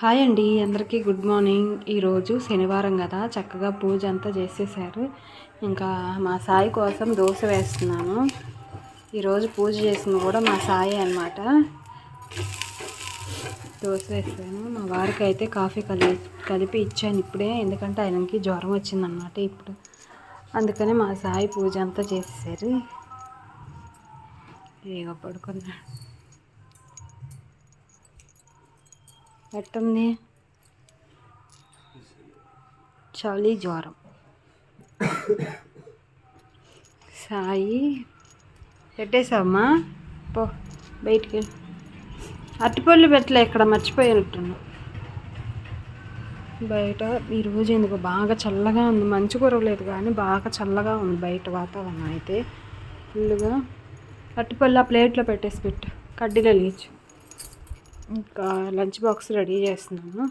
Hi అండి అందరికీ good morning. ఈరోజు శనివారం కదా చక్కగా పూజ అంతా చేసేసారు ఇంకా మా సాయి కోసం దోశ వేస్తున్నాను. ఈరోజు పూజ చేసింది కూడా మా సాయి అనమాట దోశ వేస్తాను మా వారికి అయితే కాఫీ కలి కలిపి ఇచ్చాను ఇప్పుడే ఎందుకంటే ఆయనకి జ్వరం వచ్చిందనమాట ఇప్పుడు. అందుకనే మా సాయి పూజ అంతా చేసేసారు ఇక పడుకున్నాడు. ఎట్టుంది? చలి జ్వరం. సాయి పెట్టేసావమ్మా? పో బయటికి అరటిపళ్ళు పెట్టలే ఇక్కడ మర్చిపోయినట్టున్నా బయట ఈరోజు ఎందుకు బాగా చల్లగా ఉంది. మంచి కురవలేదు కానీ బాగా చల్లగా ఉంది బయట వాతావరణం అయితే. ఫుల్గా అరటిపళ్ళు ఆ ప్లేట్లో పెట్టేసి పెట్టు. కడ్డీలో లేచు. ఇంకా లంచ్ బాక్స్ రెడీ చేస్తున్నాను.